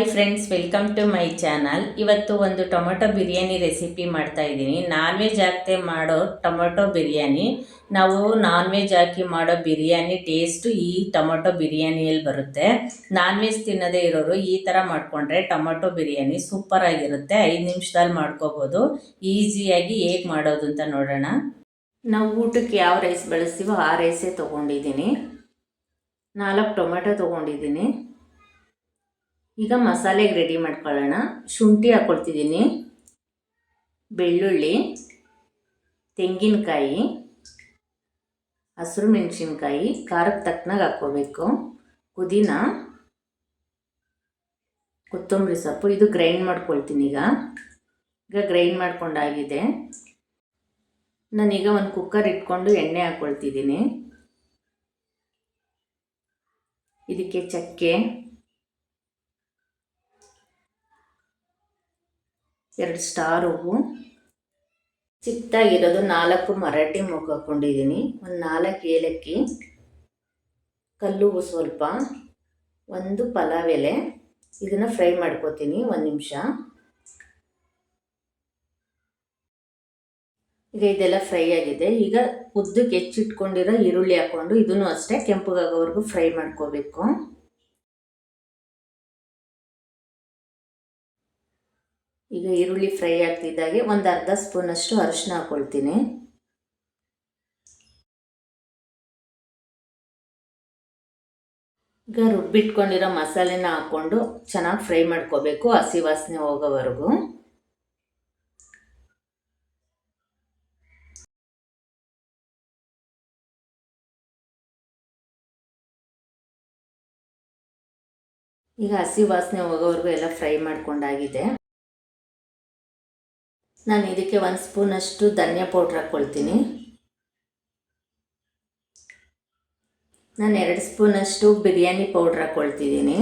Hi friends welcome to my channel ಇವತ್ತು ಒಂದು tomato biryani recipe ಮಾಡ್ತಾ ಇದ್ದೀನಿ. ನಾನ್ ವೆಜ್ ಹಾಕ್ತೆ ಮಾಡೋ ಟೊಮೊಟೊ ಬಿರಿಯಾನಿ. ನಾವು ನಾನ್ ವೆಜ್ ಹಾಕಿ ಮಾಡೋ ಬಿರಿಯಾನಿ ಟೇಸ್ಟು ಈ ಟೊಮೊಟೊ ಬಿರಿಯಾನಿಯಲ್ಲಿ ಬರುತ್ತೆ. ನಾನ್ ವೆಜ್ ತಿನ್ನದೇ ಇರೋರು ಈ ಥರ ಮಾಡಿಕೊಂಡ್ರೆ ಟೊಮೊಟೊ ಬಿರಿಯಾನಿ ಸೂಪರ್ ಆಗಿರುತ್ತೆ. ಐದು ನಿಮಿಷದಲ್ಲಿ ಮಾಡ್ಕೋಬೋದು. ಈಸಿಯಾಗಿ ಹೇಗೆ ಮಾಡೋದು ಅಂತ ನೋಡೋಣ. ನಾವು ಊಟಕ್ಕೆ ಯಾವ ರೈಸ್ ಬಳಸ್ತೀವೋ ಆ ರೈಸೇ ತೊಗೊಂಡಿದ್ದೀನಿ. ನಾಲ್ಕು ಟೊಮೆಟೊ ತೊಗೊಂಡಿದ್ದೀನಿ. ಈಗ ಮಸಾಲೆಗೆ ರೆಡಿ ಮಾಡ್ಕೊಳ್ಳೋಣ. ಶುಂಠಿ ಹಾಕ್ಕೊಳ್ತಿದ್ದೀನಿ ಬೆಳ್ಳುಳ್ಳಿ, ತೆಂಗಿನಕಾಯಿ, ಹಸಿರು ಮೆಣಸಿನ್ಕಾಯಿ ಖಾರಕ್ಕೆ ತಕ್ಕನಾಗ ಹಾಕ್ಕೋಬೇಕು. ಪುದೀನ, ಕೊತ್ತಂಬರಿ ಸೊಪ್ಪು, ಇದು ಗ್ರೈಂಡ್ ಮಾಡ್ಕೊಳ್ತೀನಿ ಈಗ. ಈಗ ಗ್ರೈಂಡ್ ಮಾಡ್ಕೊಂಡಾಗಿದೆ ನಾನೀಗ ಒಂದು ಕುಕ್ಕರ್ ಇಟ್ಕೊಂಡು ಎಣ್ಣೆ ಹಾಕ್ಕೊಳ್ತಿದ್ದೀನಿ ಇದಕ್ಕೆ ಚಕ್ಕೆ ಎರಡು ಸ್ಟಾರ್ ಹೂವು. ಚಿಕ್ಕದಾಗಿರೋದು ನಾಲ್ಕು ಮರಾಠಿ ಮೊಗ್ಗು ಹಾಕ್ಕೊಂಡಿದ್ದೀನಿ ಒಂದು ನಾಲ್ಕು ಏಲಕ್ಕಿ, ಕಲ್ಲು ಸ್ವಲ್ಪ, ಒಂದು ಪಲಾವ್ ಎಲೆ ಇದನ್ನು ಫ್ರೈ ಮಾಡ್ಕೋತೀನಿ, ಒಂದು ನಿಮಿಷ. ಈಗ ಇದೆಲ್ಲ ಫ್ರೈ ಆಗಿದೆ. ಈಗ ಉದ್ದಕ್ಕೆ ಹೆಚ್ಚಿಟ್ಕೊಂಡಿರೋ ಈರುಳ್ಳಿ ಹಾಕ್ಕೊಂಡು ಇದನ್ನು ಅಷ್ಟೇ ಕೆಂಪಗಾಗೋವರೆಗೂ ಫ್ರೈ ಮಾಡ್ಕೋಬೇಕು. ಈಗ ಈರುಳ್ಳಿ ಫ್ರೈ ಆಗ್ತಿದ್ದಾಗೆ ಒಂದು ಅರ್ಧ ಸ್ಪೂನಷ್ಟು ಅರಿಶಿನ ಹಾಕ್ಕೊಳ್ತೀನಿ ಈಗ ರುಬ್ಬಿಟ್ಕೊಂಡಿರೋ ಮಸಾಲೆನ ಹಾಕ್ಕೊಂಡು ಚೆನ್ನಾಗಿ ಫ್ರೈ ಮಾಡ್ಕೋಬೇಕು ಹಸಿ ವಾಸನೆ ಹೋಗೋವರೆಗೂ. ಈಗ ಹಸಿ ವಾಸನೆ ಹೋಗೋವರೆಗೂ ಎಲ್ಲ ಫ್ರೈ ಮಾಡ್ಕೊಂಡಾಗಿದೆ. ನಾನು ಇದಕ್ಕೆ ಒಂದು ಸ್ಪೂನಷ್ಟು ಧನಿಯಾ ಪೌಡ್ರ್ ಹಾಕ್ಕೊಳ್ತೀನಿ. ನಾನು ಎರಡು ಸ್ಪೂನಷ್ಟು ಬಿರಿಯಾನಿ ಪೌಡ್ರ್ ಹಾಕ್ಕೊಳ್ತಿದ್ದೀನಿ.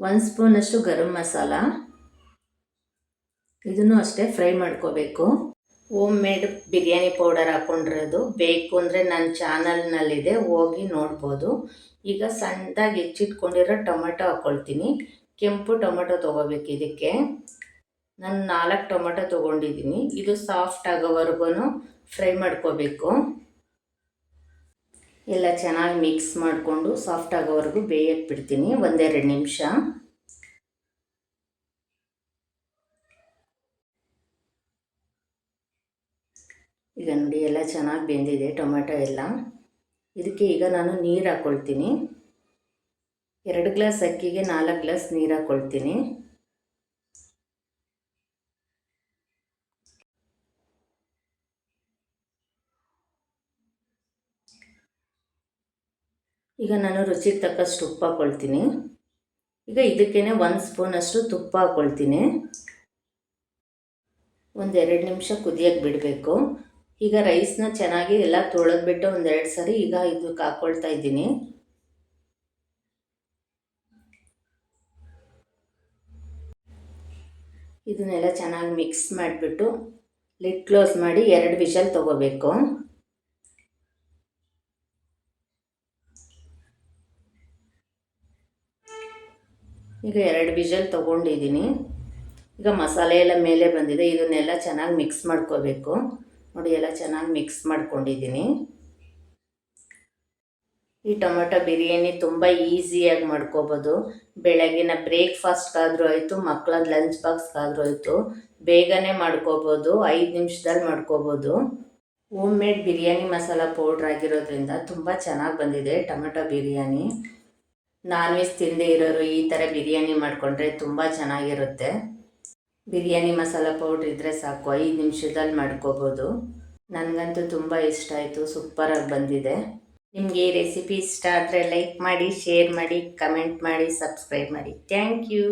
ಒಂದು ಸ್ಪೂನಷ್ಟು ಗರಂ ಮಸಾಲ. ಇದನ್ನು ಅಷ್ಟೇ ಫ್ರೈ ಮಾಡ್ಕೋಬೇಕು. ಹೋಮ್ ಮೇಡ್ ಬಿರಿಯಾನಿ ಪೌಡರ್ ಹಾಕ್ಕೊಂಡಿರೋದು ಬೇಕು ಅಂದರೆ ನನ್ನ ಚಾನಲ್ನಲ್ಲಿದೆ, ಹೋಗಿ ನೋಡ್ಬೋದು. ಈಗ ಸಣ್ಣದಾಗಿ ಹೆಚ್ಚಿಟ್ಕೊಂಡಿರೋ ಟೊಮೆಟೊ ಹಾಕ್ಕೊಳ್ತೀನಿ. ಕೆಂಪು ಟೊಮೆಟೊ ತೊಗೋಬೇಕು ಇದಕ್ಕೆ. ನಾನು ನಾಲ್ಕು ಟೊಮೆಟೊ ತೊಗೊಂಡಿದ್ದೀನಿ ಇದು ಸಾಫ್ಟ್ ಆಗೋವರೆಗೂ ಫ್ರೈ ಮಾಡ್ಕೋಬೇಕು. ಎಲ್ಲ ಚೆನ್ನಾಗಿ ಮಿಕ್ಸ್ ಮಾಡಿಕೊಂಡು ಸಾಫ್ಟ್ ಆಗೋವರೆಗೂ ಬೇಯಕ್ಕೆ ಬಿಡ್ತೀನಿ. ಒಂದೆರಡು ನಿಮಿಷ. ಈಗ ನೋಡಿ, ಎಲ್ಲ ಚೆನ್ನಾಗಿ ಬೆಂದಿದೆ ಟೊಮೆಟೊ ಎಲ್ಲ. ಇದಕ್ಕೆ ಈಗ ನಾನು ನೀರು ಹಾಕ್ಕೊಳ್ತೀನಿ ಎರಡು ಗ್ಲಾಸ್ ಅಕ್ಕಿಗೆ ನಾಲ್ಕು ಗ್ಲಾಸ್ ನೀರು ಹಾಕ್ಕೊಳ್ತೀನಿ ಈಗ ನಾನು ರುಚಿಗೆ ತಕ್ಕಷ್ಟು ಉಪ್ಪು ಹಾಕ್ಕೊಳ್ತೀನಿ ಈಗ ಇದಕ್ಕೇ ಒಂದು ಸ್ಪೂನಷ್ಟು ತುಪ್ಪ ಹಾಕ್ಕೊಳ್ತೀನಿ ಒಂದು ಎರಡು ನಿಮಿಷ ಕುದಿಯೋಕ್ಕೆ ಬಿಡಬೇಕು. ಈಗ ರೈಸ್ನ ಚೆನ್ನಾಗಿ ಎಲ್ಲ ತೊಳೆದ್ಬಿಟ್ಟು ಒಂದೆರಡು ಸಾರಿ ಈಗ ಇದಕ್ಕೆ ಹಾಕ್ಕೊಳ್ತಾ ಇದ್ದೀನಿ. ಇದನ್ನೆಲ್ಲ ಚೆನ್ನಾಗಿ ಮಿಕ್ಸ್ ಮಾಡಿಬಿಟ್ಟು ಲಿಡ್ ಕ್ಲೋಸ್ ಮಾಡಿ ಎರಡು ವಿಷಲ್ ತೊಗೋಬೇಕು. ಈಗ ಎರಡು ವಿಷಲ್ ತೊಗೊಂಡಿದ್ದೀನಿ. ಈಗ ಮಸಾಲೆ ಎಲ್ಲ ಮೇಲೆ ಬಂದಿದೆ. ಇದನ್ನೆಲ್ಲ ಚೆನ್ನಾಗಿ ಮಿಕ್ಸ್ ಮಾಡ್ಕೋಬೇಕು. ನೋಡಿ, ಎಲ್ಲ ಚೆನ್ನಾಗಿ ಮಿಕ್ಸ್ ಮಾಡ್ಕೊಂಡಿದ್ದೀನಿ. ಈ ಟೊಮೆಟೊ ಬಿರಿಯಾನಿ ತುಂಬ ಈಸಿಯಾಗಿ ಮಾಡ್ಕೋಬೋದು. ಬೆಳಗಿನ ಬ್ರೇಕ್ಫಾಸ್ಟ್ಗಾದರೂ ಆಯಿತು ಮಕ್ಕಳ ಲಂಚ್ ಬಾಕ್ಸ್ಗಾದರೂ ಆಯಿತು. ಬೇಗನೆ ಮಾಡ್ಕೋಬೋದು. ಐದು ನಿಮಿಷದಲ್ಲಿ ಮಾಡ್ಕೋಬೋದು. Home made biryani masala powder ಆಗಿರೋದ್ರಿಂದ ತುಂಬ ಚೆನ್ನಾಗಿ ಬಂದಿದೆ ಟೊಮೆಟೊ ಬಿರಿಯಾನಿ. ನಾನ್ ವೆಜ್ ತಿಂದೇ ಇರೋರು ಈ ಥರ ಬಿರಿಯಾನಿ ಮಾಡಿಕೊಂಡ್ರೆ ತುಂಬ ಚೆನ್ನಾಗಿರುತ್ತೆ. ಬಿರಿಯಾನಿ ಮಸಾಲ ಪೌಡ್ರ್ ಇದ್ದರೆ ಸಾಕು, ಐದು ನಿಮಿಷದಲ್ಲಿ ಮಾಡ್ಕೋಬೋದು. ನನಗಂತೂ ತುಂಬ ಇಷ್ಟ ಆಯಿತು ಸೂಪರಾಗಿ ಬಂದಿದೆ. ನಿಮಗೆ ಈ ರೆಸಿಪಿ ಇಷ್ಟ ಆದರೆ ಲೈಕ್ ಮಾಡಿ ಶೇರ್ ಮಾಡಿ ಕಮೆಂಟ್ ಮಾಡಿ ಸಬ್ಸ್ಕ್ರೈಬ್ ಮಾಡಿ. Thank you